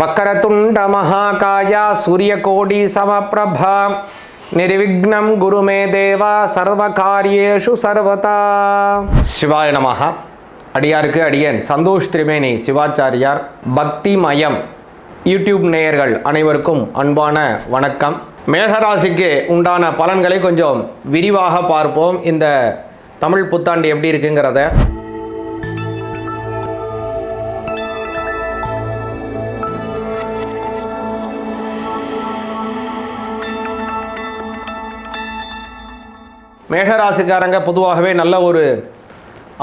வக்கரதுண்ட மகாகாயா சூரிய கோடி சமப்பிரபா. நிர்விக்னம் குருமே தேவா சர்வ காரியேஷு சர்வதா. சிவாய நமகா அடியாருக்கு அடியன். சந்தோஷ் திரிவேணி சிவாச்சாரியார். பக்தி மயம் யூடியூப் நேயர்கள் அனைவருக்கும் அன்பான வணக்கம். மேகராசிக்கு உண்டான பலன்களை கொஞ்சம் விரிவாக பார்ப்போம். இந்த தமிழ் புத்தாண்டு எப்படி இருக்குங்கிறத. மேகராசிக்காரங்க பொதுவாகவே நல்ல ஒரு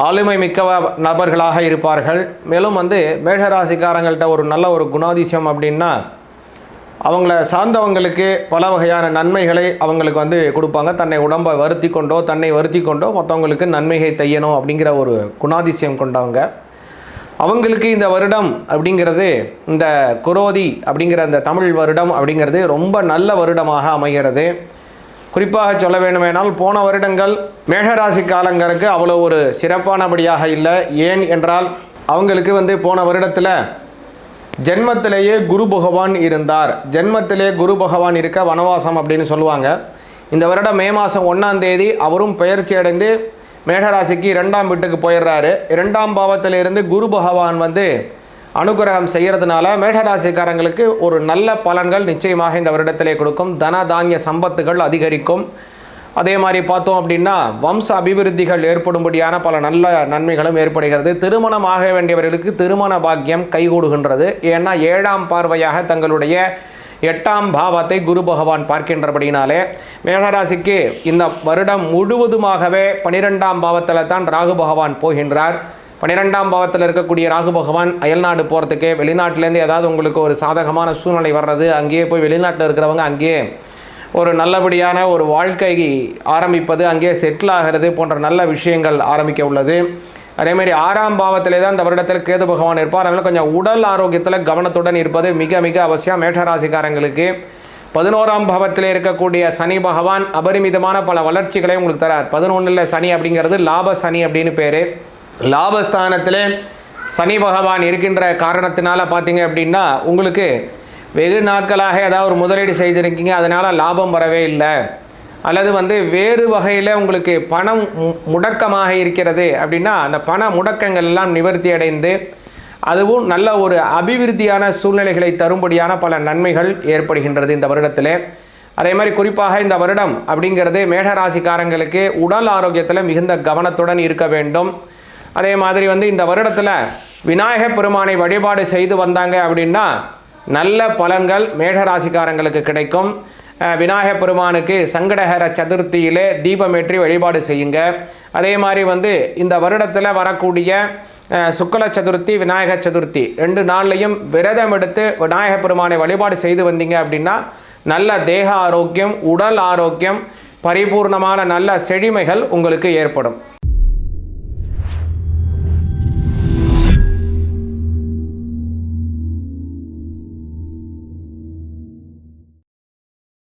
ஆளுமை மிக்க நபர்களாக இருப்பார்கள். மேலும் வந்து மேகராசிக்காரங்கள்ட்ட ஒரு நல்ல ஒரு குணாதிசயம் அப்படின்னா அவங்கள சார்ந்தவங்களுக்கு பல வகையான நன்மைகளை அவங்களுக்கு வந்து கொடுப்பாங்க. தன்னை உடம்பை வருத்தி கொண்டோ தன்னை வருத்தி கொண்டோ மற்றவங்களுக்கு நன்மையை தையணும் அப்படிங்கிற ஒரு குணாதிசயம் கொண்டவங்க. அவங்களுக்கு இந்த வருடம் அப்படிங்கிறது இந்த குரோதி அப்படிங்கிற அந்த தமிழ் வருடம் அப்படிங்கிறது ரொம்ப நல்ல வருடமாக அமைகிறது. குறிப்பாக சொல்ல வேண்டுமேனால் போன வருடங்கள் மேஷராசி காலங்களுக்கு அவ்வளோ ஒரு சிறப்பானபடியாக இல்லை. ஏன் என்றால் அவங்களுக்கு வந்து போன வருடத்தில் ஜென்மத்திலேயே குரு பகவான் இருந்தார். ஜென்மத்திலே குரு பகவான் இருக்க வனவாசம் அப்படின்னு சொல்லுவாங்க. இந்த வருடம் மே மாதம் ஒன்றாம் தேதி அவரும் பெயர்ச்சி அடைந்து மேகராசிக்கு இரண்டாம் வீட்டுக்கு போயிடுறாரு. இரண்டாம் பாவத்திலிருந்து குரு பகவான் வந்து அனுகிரகம் செய்கிறதுனால மேஷராசிக்காரங்களுக்கு ஒரு நல்ல பலன்கள் நிச்சயமாக இந்த வருடத்திலே கொடுக்கும். தன தானிய சம்பத்துகள் அதிகரிக்கும். அதே மாதிரி பார்த்தோம் அப்படின்னா வம்ச அபிவிருத்திகள் ஏற்படும்படியான பல நல்ல நன்மைகளும் ஏற்படுகிறது. திருமணம் ஆக வேண்டியவர்களுக்கு திருமண பாக்கியம் கைகூடுகின்றது. ஏன்னா ஏழாம் பார்வையாக தங்களுடைய எட்டாம் பாவத்தை குரு பகவான் பார்க்கின்றபடினாலே மேகராசிக்கு இந்த வருடம் முழுவதுமாகவே பனிரெண்டாம் பாவத்தில் தான் ராகு பகவான் போகின்றார். பன்னிரெண்டாம் பாவத்தில் இருக்கக்கூடிய ராகு பகவான் அயல்நாடு போகிறதுக்கு வெளிநாட்டிலேருந்து ஏதாவது உங்களுக்கு ஒரு சாதகமான சூழ்நிலை வர்றது அங்கேயே போய் வெளிநாட்டில் இருக்கிறவங்க அங்கேயே ஒரு நல்லபடியான ஒரு வாழ்க்கை ஆரம்பிப்பது அங்கே செட்டில் ஆகிறது போன்ற நல்ல விஷயங்கள் ஆரம்பிக்க உள்ளது. அதேமாதிரி ஆறாம் பாவத்திலே தான் இந்த வருடத்தில் கேது பகவான் இருப்பார். அதனால் கொஞ்சம் உடல் ஆரோக்கியத்தில் கவனத்துடன் இருப்பது மிக மிக அவசியம். மேஷராசிக்காரங்களுக்கு பதினோராம் பாவத்தில் இருக்கக்கூடிய சனி பகவான் அபரிமிதமான பல வளர்ச்சிகளை உங்களுக்கு தரார். பதினொன்றில் சனி அப்படிங்கிறது லாப சனி அப்படின்னு பேர். லாபஸ்தானத்தில் சனி பகவான் இருக்கின்ற காரணத்தினால பார்த்தீங்க அப்படின்னா உங்களுக்கு வெகு நாட்களாக ஏதாவது ஒரு முதலீடு செய்திருக்கீங்க அதனால் லாபம் வரவே இல்லை. அல்லது வந்து வேறு வகையில் உங்களுக்கு பணம் மு- முடக்கமாக இருக்கிறது அப்படின்னா அந்த பண முடக்கங்கள் எல்லாம் நிவர்த்தி அடைந்து அதுவும் நல்ல ஒரு அபிவிருத்தியான சூழ்நிலைகளை தரும்படியான பல நன்மைகள் ஏற்படுகின்றது இந்த வருடத்தில். அதே மாதிரி குறிப்பாக இந்த வருடம் அப்படிங்கிறது மேஷராசிக்காரங்களுக்கு உடல் ஆரோக்கியத்தில் மிகுந்த கவனத்துடன் இருக்க வேண்டும். அதே மாதிரி வந்து இந்த வருடத்தில் விநாயக பெருமானை வழிபாடு செய்து வந்தாங்க அப்படின்னா நல்ல பலன்கள் மேகராசிக்காரங்களுக்கு கிடைக்கும். அஹ், விநாயகப் பெருமானுக்கு சங்கடஹர சதுர்த்தியிலே தீபமேற்றி வழிபாடு செய்யுங்க. அதே மாதிரி வந்து இந்த வருடத்தில் வரக்கூடிய சுக்கல சதுர்த்தி விநாயக சதுர்த்தி ரெண்டு நாள்லையும் விரதம் எடுத்து விநாயகப் பெருமானை வழிபாடு செய்து வந்தீங்க அப்படின்னா நல்ல தேக ஆரோக்கியம் உடல் ஆரோக்கியம் பரிபூர்ணமான நல்ல செழுமைகள் உங்களுக்கு ஏற்படும்.